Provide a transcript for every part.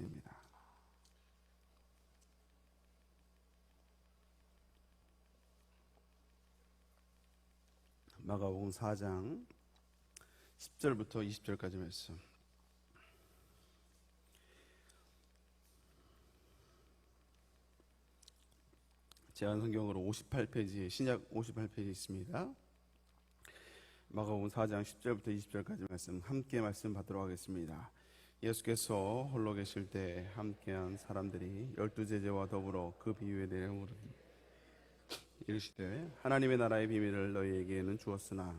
말씀입니다. 마가복음 4장 10절부터 20절까지 말씀. 제한 성경으로 58페이지 신약 58페이지 있습니다. 마가복음 4장 10절부터 20절까지 말씀 함께 말씀 받도록 하겠습니다. 예수께서 홀로 계실 때 함께한 사람들이 열두 제자와 더불어 그 비유에 대해 물으 이르시되 하나님의 나라의 비밀을 너희에게는 주었으나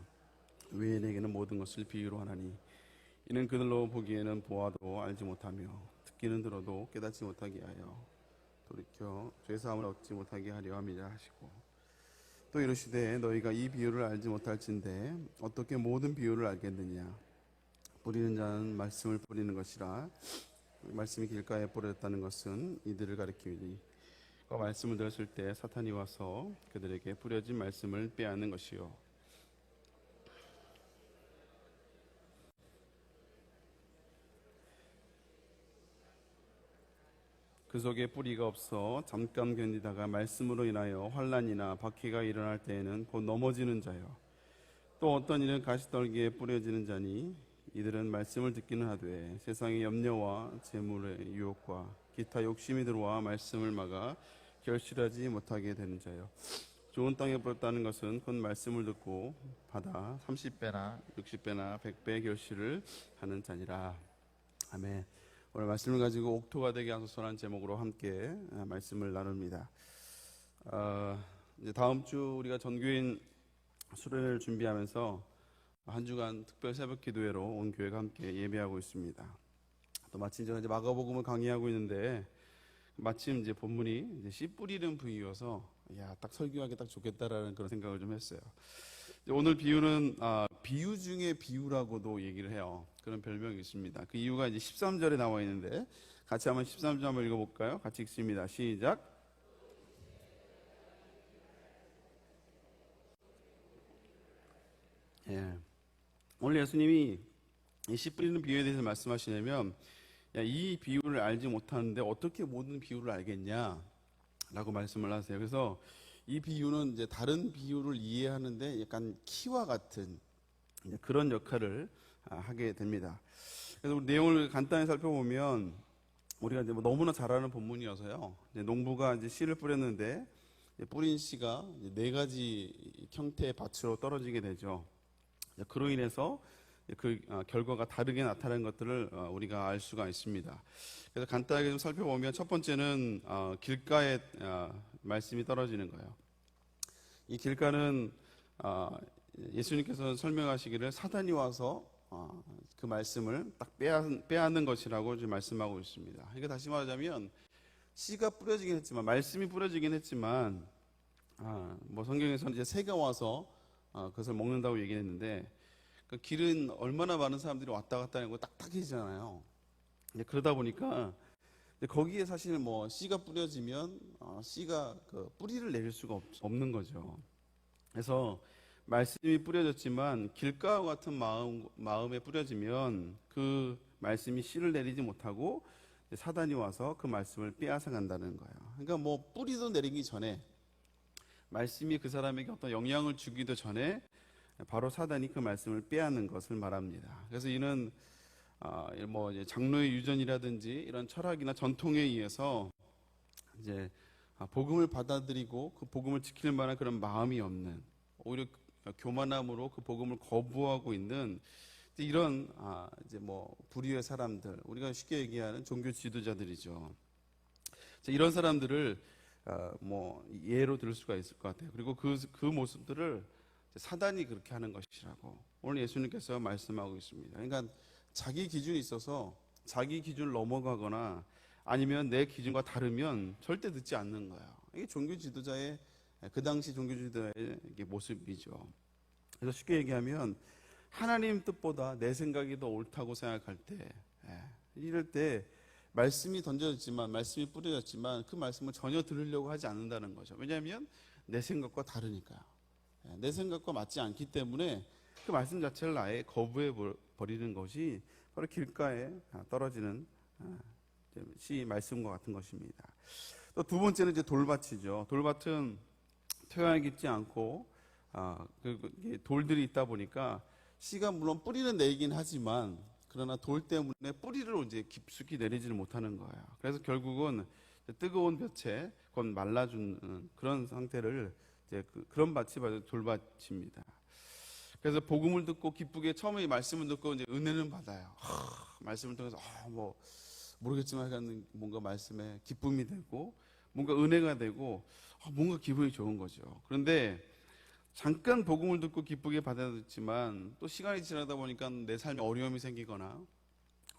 외인에게는 모든 것을 비유로 하나니? 이는 그들로 보기에는 보아도 알지 못하며 듣기는 들어도 깨닫지 못하게 하여 돌이켜 죄 사함을 얻지 못하게 하려 함이라 하시고 또 이르시되 너희가 이 비유를 알지 못할진데 어떻게 모든 비유를 알겠느냐 뿌리는 자는 말씀을 뿌리는 것이라 말씀이 길가에 뿌렸다는 것은 이들을 가리키니 그 말씀을 들었을 때 사탄이 와서 그들에게 뿌려진 말씀을 빼앗는 것이요. 그 속에 뿌리가 없어 잠깐 견디다가 말씀으로 인하여 환란이나 박해가 일어날 때에는 곧 넘어지는 자요 또 어떤 이는 가시떨기에 뿌려지는 자니 이들은 말씀을 듣기는 하되 세상의 염려와 재물의 유혹과 기타 욕심이 들어와 말씀을 막아 결실하지 못하게 되는 자요 좋은 땅에 뿌렸다는 것은 곧 말씀을 듣고 받아 30배나 60배나 100배 결실을 하는 자니라. 아멘. 오늘 말씀을 가지고 옥토가 되게 하소서라는 제목으로 함께 아, 말씀을 나눕니다. 어, 이제 다음 주 우리가 전교인 수련회를 준비하면서 한 주간 특별 새벽 기도회로 온 교회가 함께 예배하고 있습니다. 또 마침 제가 이제 마가복음을 강의하고 있는데 마침 이제 본문이 이제 씨 뿌리는 부위여서 야 딱 설교하기 딱 좋겠다라는 그런 생각을 좀 했어요. 오늘 비유는 아, 비유 중에 비유라고도 얘기를 해요. 그런 별명이 있습니다. 그 이유가 이제 13절에 나와 있는데 같이 한번 13절 한번 읽어볼까요? 같이 읽습니다. 시작. 예. 오늘 예수님이 이씨 뿌리는 비유에 대해서 말씀하시냐면 야, 이 비유를 알지 못하는데 어떻게 모든 비유를 알겠냐? 라고 말씀을 하세요. 그래서 이 비유는 이제 다른 비유를 이해하는데 약간 키와 같은 그런 역할을 아, 하게 됩니다. 그래서 내용을 간단히 살펴보면 우리가 이제 뭐 너무나 잘 아는 본문이어서요. 이제 농부가 이제 씨를 뿌렸는데 뿌린 씨가 네 가지 형태의 밭으로 떨어지게 되죠. 그로 인해서 그 아, 결과가 다르게 나타나는 것들을 어, 우리가 알 수가 있습니다. 그래서 간단하게 좀 살펴보면 첫 번째는 어, 길가에 아, 말씀이 떨어지는 거예요. 이 길가는 아, 예수님께서 설명하시기를 사단이 와서 어, 그 말씀을 딱 빼앗, 빼앗는 것이라고 지금 말씀하고 있습니다. 그러니까 다시 말하자면 씨가 뿌려지긴 했지만 말씀이 뿌려지긴 했지만 아, 뭐 성경에서는 이제 새가 와서 어, 그것을 먹는다고 얘기 했는데 그 길은 얼마나 많은 사람들이 왔다 갔다 하는 거 딱딱해지잖아요. 그러다 보니까 거기에 사실 뭐 씨가 뿌려지면 어, 씨가 그 뿌리를 내릴 수가 없, 없는 거죠. 그래서 말씀이 뿌려졌지만 길가와 같은 마음, 마음에 뿌려지면 그 말씀이 씨를 내리지 못하고 사단이 와서 그 말씀을 빼앗아 간다는 거예요. 그러니까 뭐 뿌리도 내리기 전에 말씀이 그 사람에게 어떤 영향을 주기도 전에 바로 사단이 그 말씀을 빼앗는 것을 말합니다. 그래서 이는 아, 뭐 장로의 유전이라든지 이런 철학이나 전통에 의해서 이제 아, 복음을 받아들이고 그 복음을 지킬 만한 그런 마음이 없는 오히려 교만함으로 그 복음을 거부하고 있는 이런 아, 이제 뭐 불의의 사람들 우리가 쉽게 얘기하는 종교 지도자들이죠. 자, 이런 사람들을 어, 뭐 예로 들 수가 있을 것 같아요. 그리고 그, 그 모습들을 사단이 그렇게 하는 것이라고 오늘 예수님께서 말씀하고 있습니다. 그러니까 자기 기준이 있어서 자기 기준을 넘어가거나 아니면 내 기준과 다르면 절대 듣지 않는 거예요. 이게 종교 지도자의 그 당시 종교 지도자의 모습이죠. 그래서 쉽게 얘기하면 하나님 뜻보다 내 생각이 더 옳다고 생각할 때 예, 이럴 때 말씀이 던져졌지만 말씀이 뿌려졌지만 그 말씀을 전혀 들으려고 하지 않는다는 거죠. 왜냐하면 내 생각과 다르니까요. 예, 내 생각과 맞지 않기 때문에 그 말씀 자체를 아예 거부해 버리는 것이 바로 길가에 떨어지는 아, 시 말씀과 같은 것입니다. 또 두 번째는 이제 돌밭이죠. 돌밭은 토양이 깊지 않고 아, 그, 그, 돌들이 있다 보니까 씨가 물론 뿌리는 내리긴 하지만 그러나 돌 때문에 뿌리를 이제 깊숙이 내리지를 못하는 거예요. 그래서 결국은 뜨거운 볕에 곧 말라주는 그런 상태를 이제 그, 런 밭이 바로 돌밭입니다. 그래서 복음을 듣고 기쁘게 처음에 이 말씀을 듣고 이제 은혜는 받아요. 하, 말씀을 통해서 아, 뭐 모르겠지만 뭔가 말씀에 기쁨이 되고 뭔가 은혜가 되고 아, 뭔가 기분이 좋은 거죠. 그런데 잠깐 복음을 듣고 기쁘게 받아들였지만 또 시간이 지나다 보니까 내 삶에 어려움이 생기거나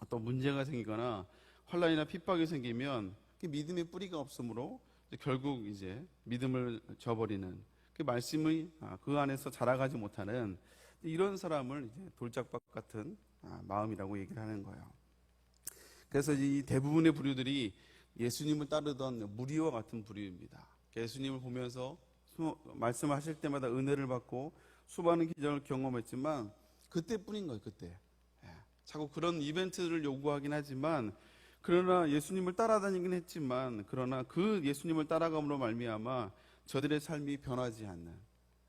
어떤 문제가 생기거나 환란이나 핍박이 생기면 그 믿음의 뿌리가 없으므로 이제 결국 이제 믿음을 저버리는 그 말씀이 아, 그 안에서 자라가지 못하는 이런 사람을 이제 돌짝밭 같은 아, 마음이라고 얘기를 하는 거예요. 그래서 이 대부분의 부류들이 예수님을 따르던 무리와 같은 부류입니다. 예수님을 보면서 수- 말씀하실 때마다 은혜를 받고 수많은 기적을 경험했지만 그때뿐인 거예요. 그때. 예. 자꾸 그런 이벤트를 요구하긴 하지만 그러나 예수님을 따라다니긴 했지만 그러나 그 예수님을 따라감으로 말미암아 저들의 삶이 변하지 않는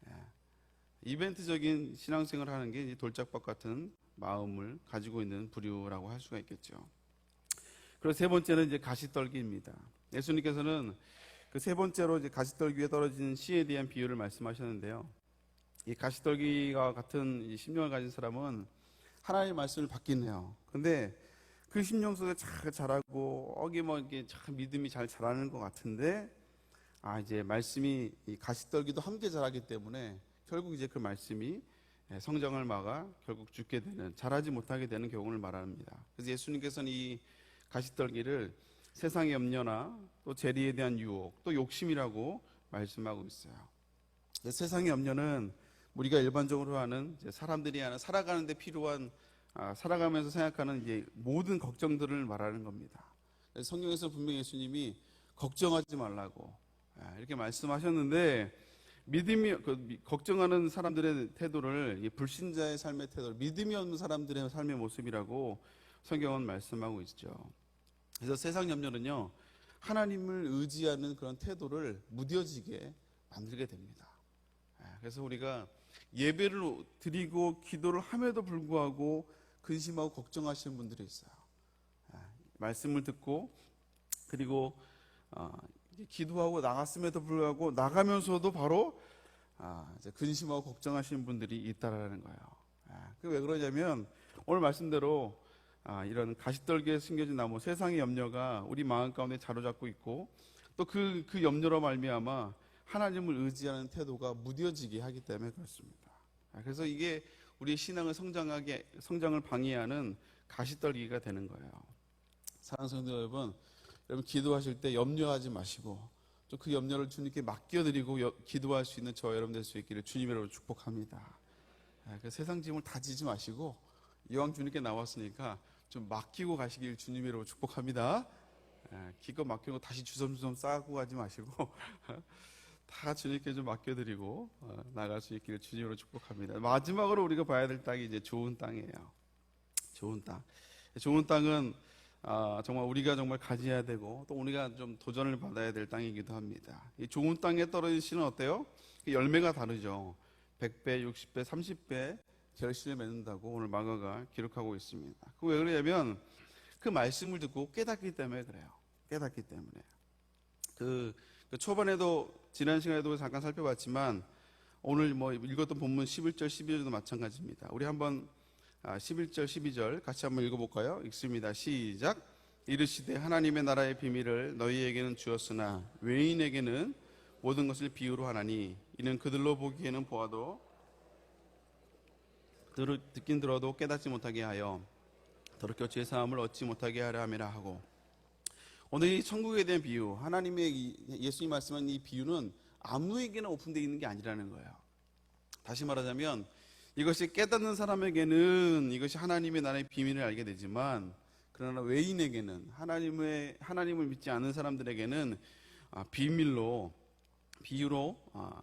예. 이벤트적인 신앙생활을 하는 게 돌짝밭 같은 마음을 가지고 있는 부류라고 할 수가 있겠죠. 그리고 세 번째는 이제 가시떨기입니다. 예수님께서는 그 세 번째로 이제 가시떨기 위에 떨어진 씨에 대한 비유를 말씀하셨는데요. 이 가시떨기와 같은 이 심령을 가진 사람은 하나님의 말씀을 받긴 해요. 근데 그 심령 속에 잘 자라고 어기머기 참 믿음이 잘 자라는 것 같은데 아 이제 말씀이 이 가시떨기도 함께 자라기 때문에 결국 이제 그 말씀이 예, 성장을 막아 결국 죽게 되는 자라지 못하게 되는 경우를 말합니다. 그래서 예수님께서는 이 가시떨기를 세상의 염려나 또 재리에 대한 유혹, 또 욕심이라고 말씀하고 있어요. 세상의 염려는 우리가 일반적으로 하는 사람들이 하는 살아가는데 필요한 아, 살아가면서 생각하는 이제 모든 걱정들을 말하는 겁니다. 성경에서 분명히 예수님이 걱정하지 말라고 아, 이렇게 말씀하셨는데 믿음이 그 미- 걱정하는 사람들의 태도를 이 불신자의 삶의 태도를 믿음이 없는 사람들의 삶의 모습이라고 성경은 말씀하고 있죠. 그래서 세상 염려는요 하나님을 의지하는 그런 태도를 무뎌지게 만들게 됩니다. 예, 그래서 우리가 예배를 드리고 기도를 함에도 불구하고 근심하고 걱정하시는 분들이 있어요. 예, 말씀을 듣고 그리고 어, 기도하고 나갔음에도 불구하고 나가면서도 바로 아, 근심하고 걱정하시는 분들이 있다라는 거예요. 그왜 그러냐면 오늘 말씀대로 아, 이런 가시떨기에 숨겨진 나무 세상의 염려가 우리 마음 가운데 자로잡고 있고 또 그그 염려로 말미암아 하나님을 의지하는 태도가 무뎌지게 하기 때문에 그렇습니다. 아, 그래서 이게 우리 신앙을 성장하게 성장을 방해하는 가시떨기가 되는 거예요. 사랑하는 성도 여러분, 여러분 기도하실 때 염려하지 마시고 또그 염려를 주님께 맡겨드리고 여- 기도할 수 있는 저 여러분 될 수 있기를 주님으로 축복합니다. 아, 그 세상 짐을 다 지지 마시고 이왕 주님께 나왔으니까 좀 맡기고 가시길 주님으로 축복합니다. 아, 기껏 맡기고 다시 주섬주섬 싸고 가지 마시고 다 주님께 좀 맡겨드리고 어, 나갈 수 있기를 주님으로 축복합니다. 마지막으로 우리가 봐야 될 땅이 이제 좋은 땅이에요. 좋은 땅. 좋은 땅은 아, 정말 우리가 정말 가져야 되고 또 우리가 좀 도전을 받아야 될 땅이기도 합니다. 이 좋은 땅에 떨어진 씨는 어때요? 그 열매가 다르죠. 100배, 60배, 30배 결실을 맺는다고 오늘 마가가 기록하고 있습니다. 그 왜 그러냐면 그 말씀을 듣고 깨닫기 때문에 그래요. 깨닫기 때문에. 그, 그 초반에도 지난 시간에도 잠깐 살펴봤지만 오늘 뭐 읽었던 본문 11절, 12절도 마찬가지입니다. 우리 한번 아, 11절, 12절 같이 한번 읽어볼까요? 읽습니다. 시작. 이르시되 하나님의 나라의 비밀을 너희에게는 주었으나 외인에게는 모든 것을 비유로 하나니 이는 그들로 보기에는 보아도 들, 듣긴 들어도 깨닫지 못하게 하여 더럽게 죄 사함을 얻지 못하게 하려 함이라 하고 오늘 이 천국에 대한 비유 하나님의 이- 예수님 말씀한 이 비유는 아무에게나 오픈되어 있는 게 아니라는 거예요. 다시 말하자면 이것이 깨닫는 사람에게는 이것이 하나님의 나라의 비밀을 알게 되지만 그러나 외인에게는 하나님의 하나님을 믿지 않는 사람들에게는 아, 비밀로 비유로 아,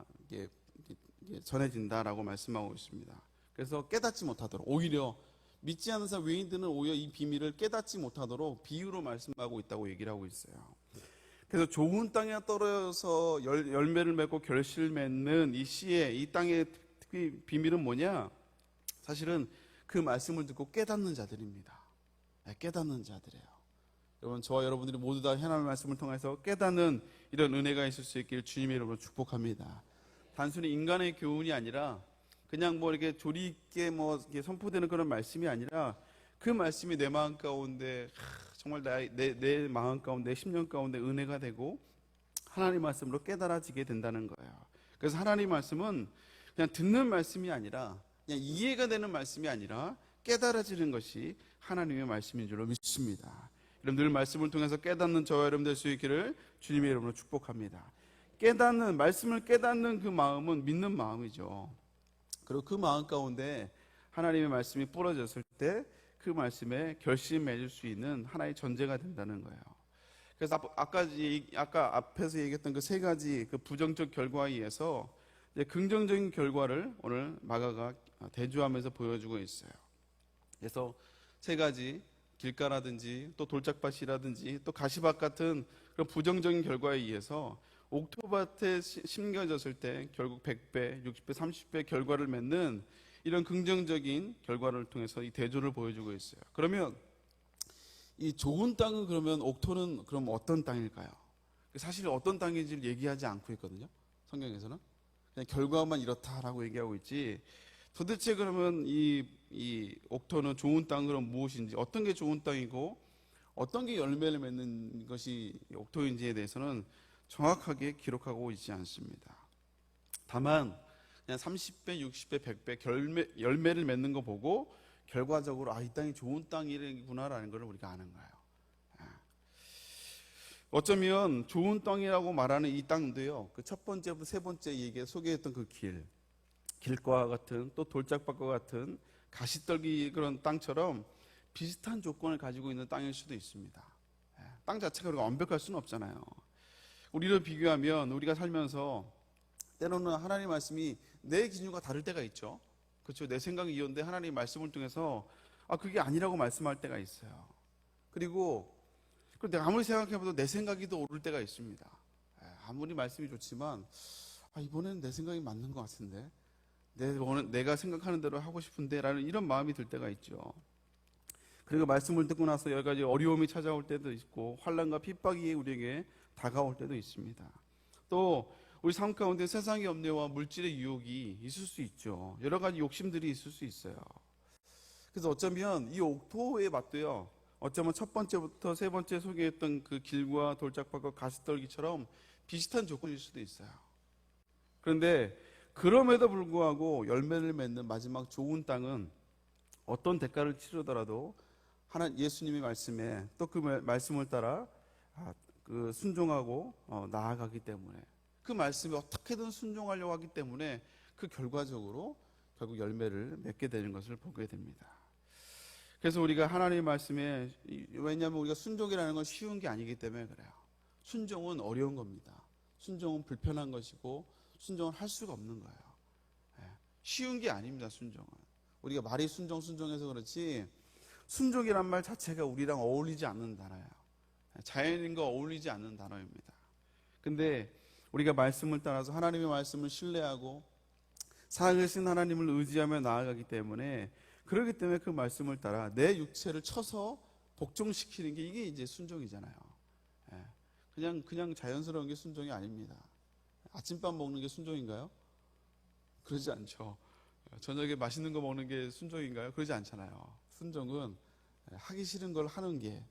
전해진다라고 말씀하고 있습니다. 그래서 깨닫지 못하도록 오히려 믿지 않는 사람 외인들은 오히려 이 비밀을 깨닫지 못하도록 비유로 말씀하고 있다고 얘기를 하고 있어요. 그래서 좋은 땅에 떨어져서 열, 열매를 맺고 결실을 맺는 이 씨의 이 땅의 비밀은 뭐냐? 사실은 그 말씀을 듣고 깨닫는 자들입니다. 네, 깨닫는 자들이에요. 여러분 저와 여러분들이 모두 다 하나님의 말씀을 통해서 깨닫는 이런 은혜가 있을 수 있기를 주님의 이름으로 축복합니다. 단순히 인간의 교훈이 아니라 그냥 뭐 이렇게 조리 있게 뭐 이렇게 선포되는 그런 말씀이 아니라 그 말씀이 내 마음 가운데 하, 정말 내, 내, 내 마음 가운데 내 심령 가운데 은혜가 되고 하나님 말씀으로 깨달아지게 된다는 거예요. 그래서 하나님 말씀은 그냥 듣는 말씀이 아니라 그냥 이해가 되는 말씀이 아니라 깨달아지는 것이 하나님의 말씀인 줄로 믿습니다. 여러분들 말씀을 통해서 깨닫는 저와 여러분 될 수 있기를 주님의 이름으로 축복합니다. 깨닫는 말씀을 깨닫는 그 마음은 믿는 마음이죠. 그리고 그 마음 가운데 하나님의 말씀이 뿌려졌을 때 그 말씀에 결심 맺을 수 있는 하나의 전제가 된다는 거예요. 그래서 아까- 아까 앞에서 얘기했던 그 세 가지 그 부정적 결과에 의해서 긍정적인 결과를 오늘 마가가 대주하면서 보여주고 있어요. 그래서 세 가지 길가라든지 또 돌짝밭이라든지 또 가시밭 같은 그런 부정적인 결과에 의해서 옥토밭에 시- 심겨졌을 때 결국 100배, 60배, 30배 결과를 맺는 이런 긍정적인 결과를 통해서 이 대조를 보여주고 있어요. 그러면 이 좋은 땅은 그러면 옥토는 그럼 어떤 땅일까요? 사실 어떤 땅인지를 얘기하지 않고 있거든요. 성경에서는 그냥 결과만 이렇다라고 얘기하고 있지. 도대체 그러면 이, 이 옥토는 좋은 땅 그럼 무엇인지 어떤 게 좋은 땅이고 어떤 게 열매를 맺는 것이 옥토인지에 대해서는 정확하게 기록하고 있지 않습니다. 다만 그냥 30배, 60배, 100배 결매, 열매를 맺는 거 보고 결과적으로 아 이 땅이 좋은 땅이구나라는 걸 우리가 아는 거예요. 아. 어쩌면 좋은 땅이라고 말하는 이 땅도요. 그 첫 번째부터 세 번째 얘기에 소개했던 그 길, 길과 같은 또 돌짝밭과 같은 가시떨기 그런 땅처럼 비슷한 조건을 가지고 있는 땅일 수도 있습니다. 예, 땅 자체가 우리가 완벽할 수는 없잖아요. 우리를 비교하면 우리가 살면서 때로는 하나님 말씀이 내 기준과 다를 때가 있죠. 그렇죠. 내 생각이 이런데 하나님 말씀을 통해서 아 그게 아니라고 말씀할 때가 있어요. 그리고 내가 아무리 생각해봐도 내 생각이 더 오를 때가 있습니다. 예, 아무리 말씀이 좋지만 아 이번에는 내 생각이 맞는 것 같은데 내 내가 생각하는 대로 하고 싶은데라는 이런 마음이 들 때가 있죠. 그리고 말씀을 듣고 나서 여러 가지 어려움이 찾아올 때도 있고 환란과 핍박이 우리에게 다가올 때도 있습니다. 또 우리 삶 가운데 세상의 염려와 물질의 유혹이 있을 수 있죠. 여러 가지 욕심들이 있을 수 있어요. 그래서 어쩌면 이 옥토의 맛도요. 어쩌면 첫 번째부터 세 번째 소개했던 그 길과 돌짝밭과 가시떨기처럼 비슷한 조건일 수도 있어요. 그런데 그럼에도 불구하고 열매를 맺는 마지막 좋은 땅은 어떤 대가를 치르더라도 하나 예수님의 말씀에 또 그 말씀을 따라 아, 그 순종하고 어, 나아가기 때문에 그 말씀에 어떻게든 순종하려고 하기 때문에 그 결과적으로 결국 열매를 맺게 되는 것을 보게 됩니다. 그래서 우리가 하나님의 말씀에 이- 왜냐하면 우리가 순종이라는 건 쉬운 게 아니기 때문에 그래요. 순종은 어려운 겁니다. 순종은 불편한 것이고 순종을 할 수가 없는 거예요. 예. 쉬운 게 아닙니다. 순종은 우리가 말이 순종 순종해서 그렇지 순종이란 말 자체가 우리랑 어울리지 않는 단어예요. 예. 자연인과 어울리지 않는 단어입니다. 근데 우리가 말씀을 따라서 하나님의 말씀을 신뢰하고 살아계신 하나님을 의지하며 나아가기 때문에 그렇기 때문에 그 말씀을 따라 내 육체를 쳐서 복종시키는 게 이게 이제 순종이잖아요. 예. 그냥 그냥 자연스러운 게 순종이 아닙니다. 아침밥 먹는 게 순종인가요? 그러지 않죠. 저녁에 맛있는 거 먹는 게 순종인가요? 그러지 않잖아요. 순종은 하기 싫은 걸 하는 게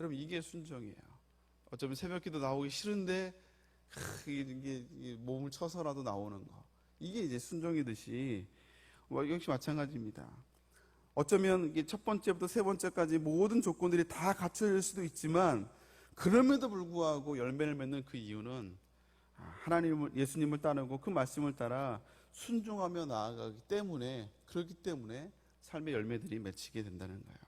여러분 이게 순종이에요. 어쩌면 새벽기도 나오기 싫은데 크, 이게, 이게- 몸을 쳐서라도 나오는 거. 이게 이제 순종이듯이 뭐 역시 마찬가지입니다. 어쩌면 이게 첫 번째부터 세 번째까지 모든 조건들이 다 갖춰질 수도 있지만 그럼에도 불구하고 열매를 맺는 그 이유는 아, 하나님을 예수님을 따르고 그 말씀을 따라 순종하며 나아가기 때문에 그렇기 때문에 삶의 열매들이 맺히게 된다는 거예요.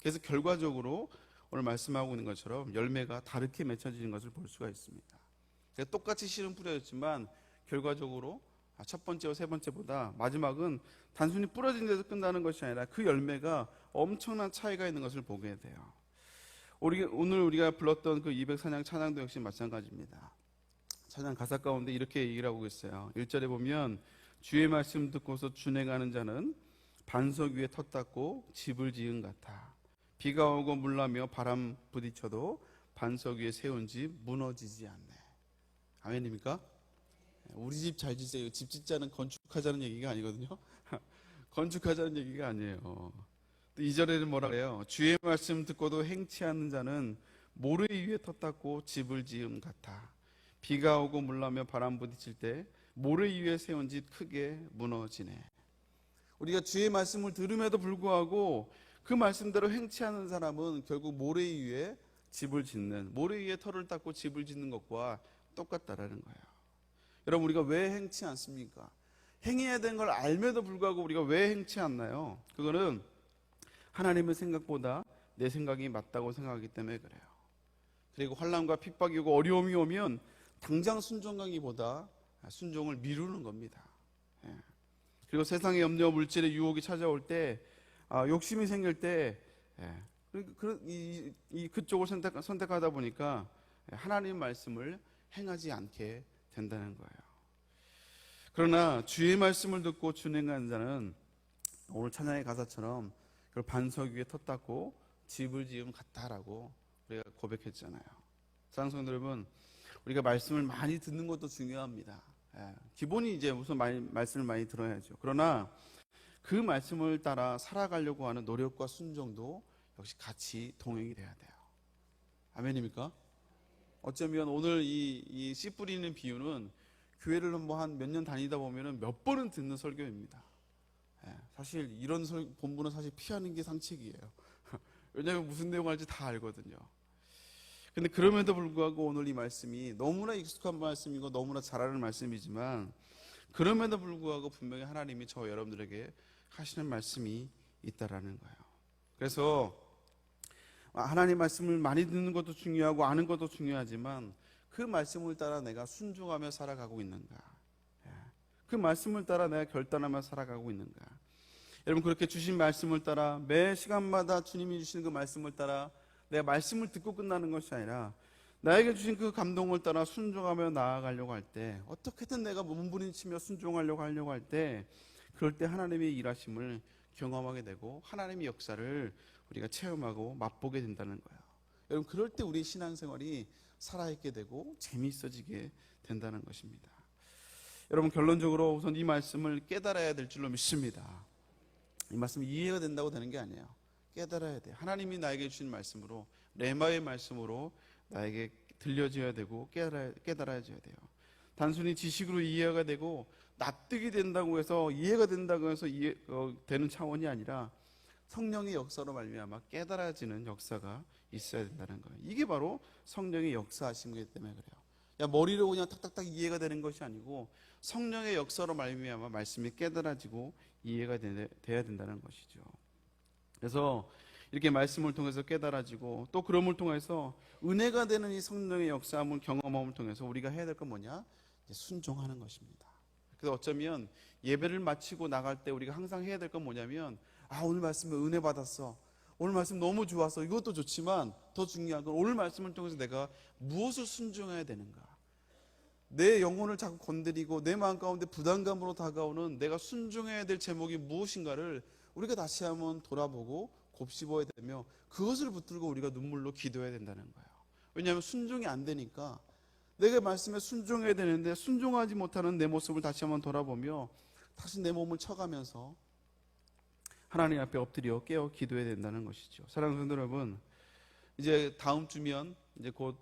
그래서 결과적으로 오늘 말씀하고 있는 것처럼 열매가 다르게 맺혀지는 것을 볼 수가 있습니다. 그러니까 똑같이 씨는 뿌려졌지만 결과적으로 아, 첫 번째와 세 번째보다 마지막은 단순히 부러진 데서 끝나는 것이 아니라 그 열매가 엄청난 차이가 있는 것을 보게 돼요. 우리, 오늘 우리가 불렀던 그 204냥 찬양도 역시 마찬가지입니다. 찬양 가사 가운데 이렇게 얘기를 하고 있어요. 1절에 보면 주의 말씀 듣고서 준행하는 자는 반석 위에 텄 닦고 집을 지은 같아. 비가 오고 물나며 바람 부딪혀도 반석 위에 세운 집 무너지지 않네. 아멘입니까? 우리 집 잘 지세요. 집 짓자는 건축하자는 얘기가 아니거든요. 건축하자는 얘기가 아니에요. 또 2절에는 뭐라 그래요? 주의 말씀 듣고도 행치 않는 자는 모래 위에 텄다고 집을 지음 같아. 비가 오고 물나며 바람 부딪힐 때 모래 위에 세운 집 크게 무너지네. 우리가 주의 말씀을 들음에도 불구하고 그 말씀대로 행치 않는 사람은 결국 모래 위에 집을 짓는 모래 위에 털을 닦고 집을 짓는 것과 똑같다라는 거예요. 여러분 우리가 왜 행치 않습니까? 행해야 되는 걸 알면도 불구하고 우리가 왜 행치 않나요? 그거는 하나님의 생각보다 내 생각이 맞다고 생각하기 때문에 그래요. 그리고 환란과 핍박이 오고 어려움이 오면 당장 순종하기보다 순종을 미루는 겁니다. 예. 그리고 세상의 염려, 물질의 유혹이 찾아올 때 아, 욕심이 생길 때 예. 그, 그, 이, 이 그쪽을 선택, 선택하다 보니까 하나님 말씀을 행하지 않게 된다는 거예요. 그러나 주의 말씀을 듣고 준행하는 자는 오늘 찬양의 가사처럼 그 반석 위에 텄다고 집을 지음 같다라고 우리가 고백했잖아요. 사랑하는 성도 여러분, 우리가 말씀을 많이 듣는 것도 중요합니다. 예, 기본이 이제 우선 많이, 말씀을 많이 들어야죠. 그러나 그 말씀을 따라 살아가려고 하는 노력과 순종도 역시 같이 동행이 돼야 돼요. 아멘입니까? 어쩌면 오늘 이, 이 씨 뿌리는 비유는 교회를 뭐 한 몇 년 다니다 보면은 몇 번은 듣는 설교입니다. 예, 사실 이런 설, 본부는 사실 피하는 게 상책이에요. 왜냐하면 무슨 내용 할지 다 알거든요. 근데 그럼에도 불구하고 오늘 이 말씀이 너무나 익숙한 말씀이고 너무나 잘 아는 말씀이지만 그럼에도 불구하고 분명히 하나님이 저 여러분들에게 하시는 말씀이 있다라는 거예요. 그래서 하나님 말씀을 많이 듣는 것도 중요하고 아는 것도 중요하지만 그 말씀을 따라 내가 순종하며 살아가고 있는가? 예. 그 말씀을 따라 내가 결단하며 살아가고 있는가? 여러분 그렇게 주신 말씀을 따라 매 시간마다 주님이 주시는 그 말씀을 따라 내가 말씀을 듣고 끝나는 것이 아니라 나에게 주신 그 감동을 따라 순종하며 나아가려고 할 때 어떻게든 내가 몸부림치며 순종하려고 하려고 할 때 그럴 때 하나님의 일하심을 경험하게 되고 하나님의 역사를 우리가 체험하고 맛보게 된다는 거예요. 여러분 그럴 때 우리 신앙생활이 살아있게 되고 재미있어지게 된다는 것입니다. 여러분 결론적으로 우선 이 말씀을 깨달아야 될 줄로 믿습니다. 이 말씀이 이해가 된다고 되는 게 아니에요. 깨달아야 돼. 하나님이 나에게 주신 말씀으로 레마의 말씀으로 나에게 들려져야 되고 깨달아야, 깨달아야 돼요. 단순히 지식으로 이해가 되고 납득이 된다고 해서 이해가 된다고 해서 이해, 어, 되는 차원이 아니라 성령의 역사로 말미암아 깨달아지는 역사가 있어야 된다는 거예요. 이게 바로 성령의 역사하심이기 때문에 그래요. 야 머리로 그냥 탁탁탁 이해가 되는 것이 아니고 성령의 역사로 말미암아 말씀이 깨달아지고 이해가 되, 돼야 된다는 것이죠. 그래서 이렇게 말씀을 통해서 깨달아지고 또 그럼을 통해서 은혜가 되는 이 성령의 역사함을 경험함을 통해서 우리가 해야 될 건 뭐냐? 순종하는 것입니다. 그래서 어쩌면 예배를 마치고 나갈 때 우리가 항상 해야 될 건 뭐냐면 아 오늘 말씀에 은혜 받았어. 오늘 말씀 너무 좋았어. 이것도 좋지만 더 중요한 건 오늘 말씀을 통해서 내가 무엇을 순종해야 되는가? 내 영혼을 자꾸 건드리고 내 마음 가운데 부담감으로 다가오는 내가 순종해야 될 제목이 무엇인가를 우리가 다시 한번 돌아보고 곱씹어야 되며 그것을 붙들고 우리가 눈물로 기도해야 된다는 거예요. 왜냐하면 순종이 안 되니까 내가 말씀에 순종해야 되는데 순종하지 못하는 내 모습을 다시 한번 돌아보며 다시 내 몸을 쳐가면서 하나님 앞에 엎드려 깨어 기도해야 된다는 것이죠. 사랑하는 성도 여러분, 이제 다음 주면 이제 곧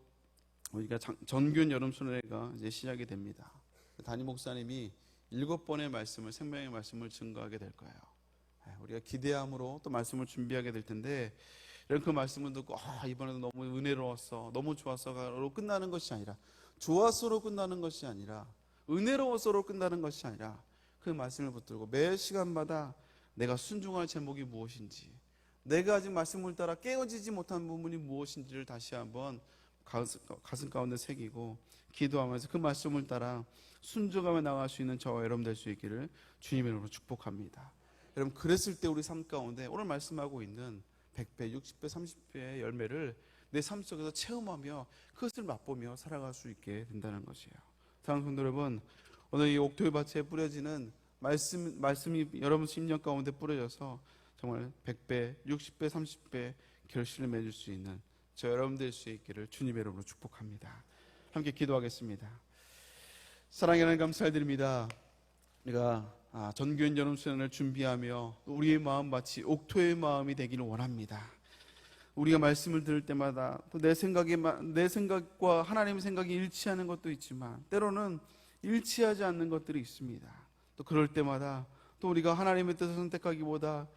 우리가 장- 전균 여름 순회가 이제 시작이 됩니다. 담임 목사님이 일곱 번의 말씀을 생명의 말씀을 증거하게 될 거예요. 예, 우리가 기대함으로 또 말씀을 준비하게 될 텐데 이런 그 말씀을 듣고 아 이번에도 너무 은혜로웠어, 너무 좋았어로 끝나는 것이 아니라 좋았어로 끝나는 것이 아니라 은혜로워서로 끝나는 것이 아니라 그 말씀을 붙들고 매 시간마다 내가 순종할 제목이 무엇인지 내가 아직 말씀을 따라 깨어지지 못한 부분이 무엇인지를 다시 한번 가슴, 가슴 가운데 새기고 기도하면서 그 말씀을 따라 순종하며 나갈 수 있는 저와 여러분 될 수 있기를 주님의 이름으로 축복합니다. 여러분 그랬을 때 우리 삶 가운데 오늘 말씀하고 있는 100배, 60배, 30배의 열매를 내 삶 속에서 체험하며 그것을 맛보며 살아갈 수 있게 된다는 것이에요. 사랑하는 성도 여러분, 오늘 이 옥토의 밭에 뿌려지는 말씀, 말씀이 여러분 심령 가운데 뿌려져서 정말 100배, 60배, 30배 결실을 맺을 수 있는 저 여러분 될 수 있기를 주님의 이름으로 축복합니다. 함께 기도하겠습니다. 사랑의 하나님 감사드립니다. 우리가 아, 전교인 여름 수련을 준비하며 또 우리의 마음 마치 옥토의 마음이 되기를 원합니다. 우리가 말씀을 들을 때마다 또 내 생각이 마- 내 생각과 하나님의 생각이 일치하는 것도 있지만 때로는 일치하지 않는 것들이 있습니다. 또 그럴 때마다 또 우리가 하나님의 뜻을 선택하기보다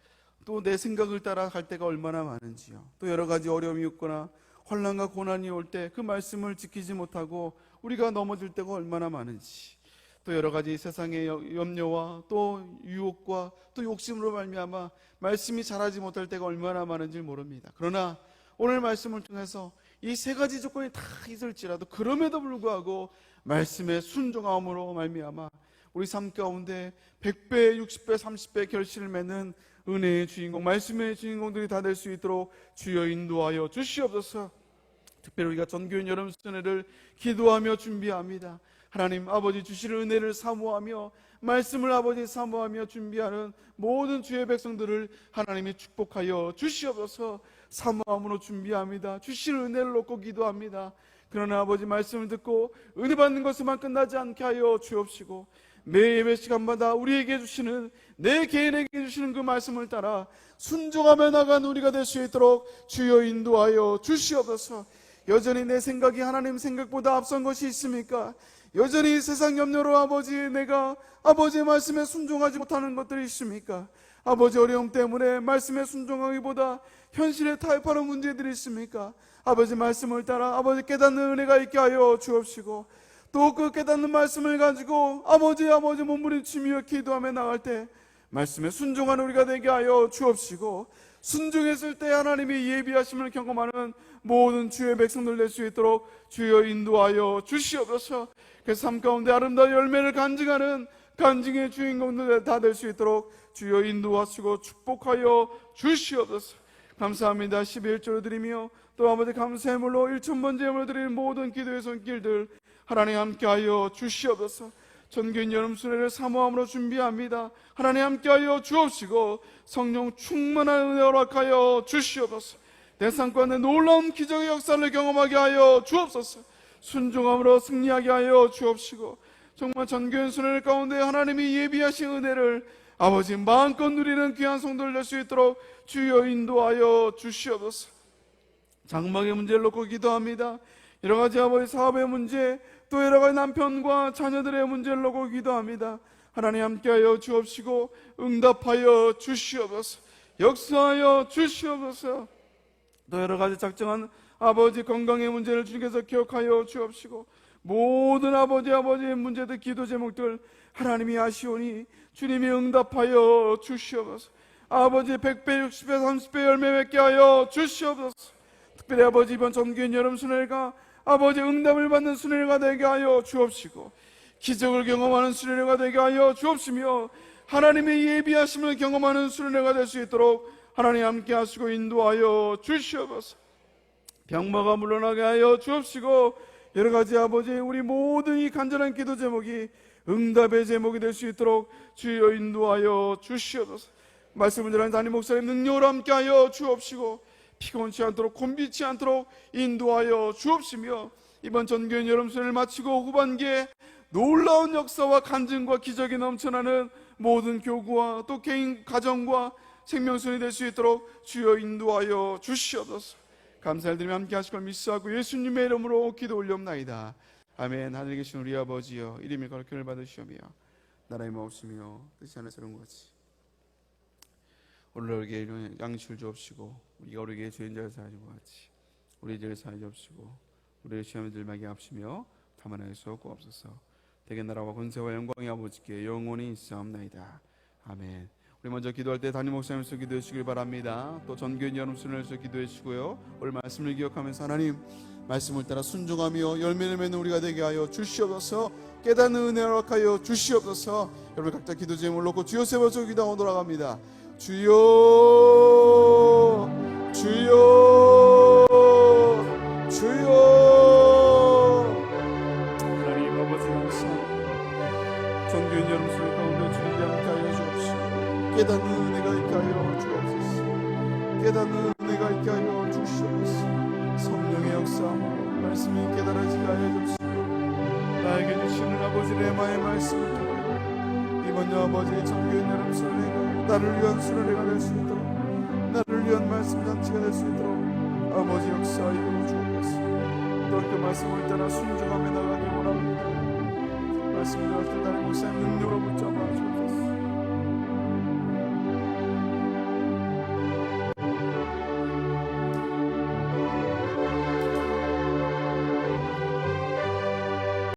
또 내 생각을 따라 갈 때가 얼마나 많은지요. 또 여러 가지 어려움이 있거나 환란과 고난이 올 때 그 말씀을 지키지 못하고 우리가 넘어질 때가 얼마나 많은지 또 여러 가지 세상의 여- 염려와 또 유혹과 또 욕심으로 말미암아 말씀이 자라지 못할 때가 얼마나 많은지 모릅니다. 그러나 오늘 말씀을 통해서 이 세 가지 조건이 다 있을지라도 그럼에도 불구하고 말씀의 순종함으로 말미암아 우리 삶 가운데 100배, 60배, 30배 결실을 맺는 은혜의 주인공, 말씀의 주인공들이 다 될 수 있도록 주여 인도하여 주시옵소서. 특별히 우리가 전교인 여름 수련회를 기도하며 준비합니다. 하나님 아버지 주실 은혜를 사모하며 말씀을 아버지 사모하며 준비하는 모든 주의 백성들을 하나님이 축복하여 주시옵소서 사모함으로 준비합니다. 주실 은혜를 놓고 기도합니다. 그러나 아버지 말씀을 듣고 은혜 받는 것에만 끝나지 않게 하여 주옵시고 매 예배 시간마다 우리에게 주시는 내 개인에게 주시는 그 말씀을 따라 순종하며 나간 우리가 될 수 있도록 주여 인도하여 주시옵소서. 여전히 내 생각이 하나님 생각보다 앞선 것이 있습니까? 여전히 세상 염려로 아버지 내가 아버지의 말씀에 순종하지 못하는 것들이 있습니까? 아버지 어려움 때문에 말씀에 순종하기보다 현실에 타협하는 문제들이 있습니까? 아버지 말씀을 따라 아버지 깨닫는 은혜가 있게 하여 주옵시고 또 그 깨닫는 말씀을 가지고 아버지 아버지 몸부림치며 기도하며 나갈 때 말씀에 순종하는 우리가 되게 하여 주옵시고 순종했을 때 하나님이 예비하심을 경험하는 모든 주의 백성들 될 수 있도록 주여 인도하여 주시옵소서 그 삶 가운데 아름다운 열매를 간증하는 간증의 주인공들 다 될 수 있도록 주여 인도하시고 축복하여 주시옵소서 감사합니다 11조를 드리며 또 아버지 감사의 물로 1천번 제물을 드리는 모든 기도의 손길들 하나님 함께하여 주시옵소서 전교인 여름 수련을 사모함으로 준비합니다. 하나님 함께하여 주옵시고 성령 충만한 은혜 허락하여 주시옵소서. 내 놀라운 기적의 역사를 경험하게 하여 주옵소서. 순종함으로 승리하게 하여 주옵시고 정말 전교인 수련을 가운데 하나님이 예비하신 은혜를 아버지 마음껏 누리는 귀한 성도를 될수 있도록 주여 인도하여 주시옵소서. 장막의 문제를 놓고 기도합니다. 여러 가지 아버지 사업의 문제, 또 여러 가지 남편과 자녀들의 문제를 놓고 기도합니다. 하나님 함께하여 주옵시고 응답하여 주시옵소서. 역사하여 주시옵소서. 또 여러 가지 작정한 아버지 건강의 문제를 주님께서 기억하여 주옵시고 모든 아버지 아버지의 문제들 기도 제목들 하나님이 아시오니 주님이 응답하여 주시옵소서. 아버지 100배, 60배, 30배 열매 맺게 하여 주시옵소서. 특별히 아버지 이번 정기인 여름 수련회가 아버지 응답을 받는 수련회가 되게 하여 주옵시고 기적을 경험하는 수련회가 되게 하여 주옵시며 하나님의 예비하심을 경험하는 수련회가 될 수 있도록 하나님 함께 하시고 인도하여 주시옵소서. 병마가 물러나게 하여 주옵시고 여러 가지 아버지 우리 모든 이 간절한 기도 제목이 응답의 제목이 될 수 있도록 주여 인도하여 주시옵소서. 말씀을 전하는 담임 목사님 능력으로 함께 하여 주옵시고 피곤치 않도록 곤비치 않도록 인도하여 주옵시며 이번 전교인 여름수련을 마치고 후반기에 놀라운 역사와 간증과 기적이 넘쳐나는 모든 교구와 또 개인 가정과 생명순이 될 수 있도록 주여 인도하여 주시옵소서. 감사를 드리며 함께 하실 걸 믿사하고 예수님의 이름으로 기도 올려옵나이다. 아멘. 하늘에 계신 우리 아버지여 이름이 거룩함을 받으시오며 나라의 마옵시며 뜻이 하늘에서 그런 것이. 오늘 우리에게 양식을 주옵시고 우리가 우리에게 죄인 자를 사하지 같이 우리 죄를 사하지 없시고 우리의 시험에 들마게 합시며 다만 하에서 구옵소서. 대개 나라와 권세와 영광이 아버지께 영원히 있사옵나이다. 아멘 우리 먼저 기도할 때 담임 목사님께서 기도해 주시길 바랍니다. 또 전교인 여러분을 위해서 기도해 주시고요. 오늘 말씀을 기억하면서 하나님 말씀을 따라 순종하며 열매를 맺는 우리가 되게 하여 주시옵소서 깨닫는 은혜 허락하여 주시옵소서 여러분 각자 기도 제목을 놓고 주여 세워서 기도하고 돌아갑니다. 주여 주여 나를 위한 순례가 될 수 있도록 나를 위한 말씀 잔치가 될 수 있도록 아버지 역사하여 주옵소서. 또그 말씀을 따라 순종하며 나가기 원합니다. 말씀을 들을 때 나의 목사님 능력으로